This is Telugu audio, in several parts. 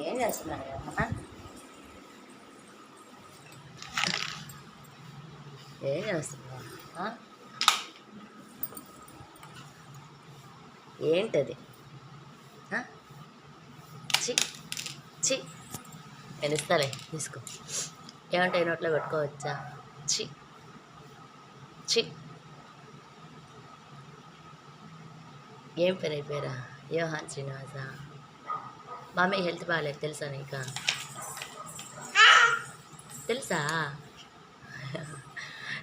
ఏం చేస్తున్నారు? ఏం చేస్తున్నావు ఆ? ఏంటది? ఆ? చి చి నేను ఇస్తాలే తీసుకో. ఏమంటే నోట్లో పెట్టుకోవచ్చా? చి చి ఏం పేరు అయిపోయారా? యోహాన్ శ్రీనివాస? మమ్మీ హెల్త్ బాగాలేదు తెలుసా నీకు? తెలుసా?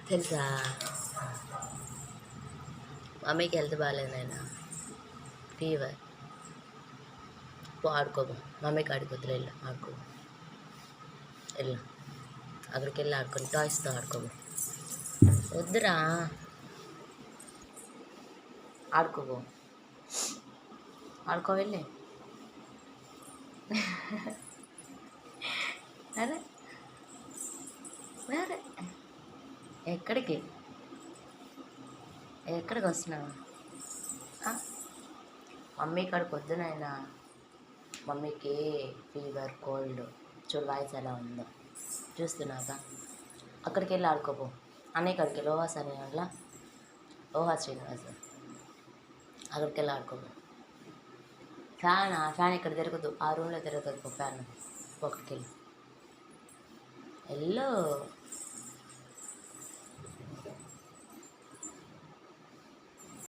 తెలుసా? మమ్మీకి హెల్త్ బాగాలేదు నాయన. ఫీవర్ పో ఆడుకోబో మమ్మీకి ఆడుకోవద్దులే వెళ్ళు ఆడుకో. వెళ్ళు. అక్కడికి వెళ్ళి ఆడుకోండి టాయ్స్తో ఆడుకోబో వద్దురా. ఆడుకోబో ఆడుకో వెళ్ళి. అదే అరే ఎక్కడికి? ఎక్కడికి వస్తున్నావు? మమ్మీ ఇక్కడికి వద్దు నాయన. మమ్మీకి ఫీవర్ కోల్డ్ చూడు వాయిస్ ఎలా ఉందో. చూస్తున్నాక అక్కడికి వెళ్ళి ఆడుకోపో. అన్నయ్య కాడికి లోహాస్ అనే వాళ్ళ ఓహా శ్రీనివాస్. అక్కడికి వెళ్ళి ఆడుకోపో. ఫ్యాన్ ఆ ఫ్యాన్ ఇక్కడ తిరగదు ఆ రూమ్లో తిరగదు పో ఫ్యాన్ ఒకటికి వెళ్ళి వెళ్ళు